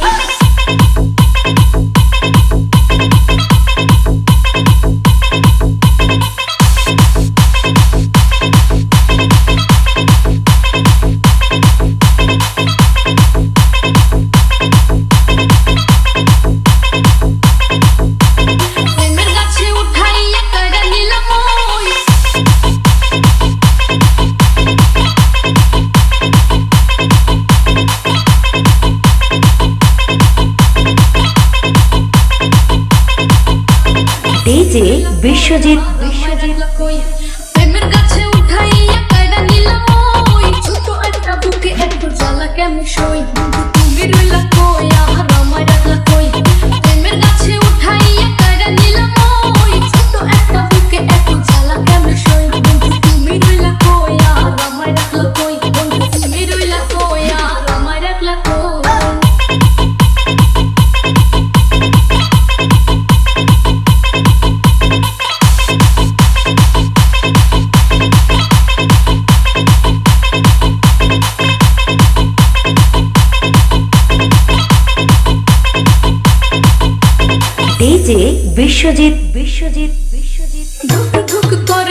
Oh. Biswajit. Biswajit Biswajit DJ Biswajit Biswajit Biswajit. ধুক ধুক কর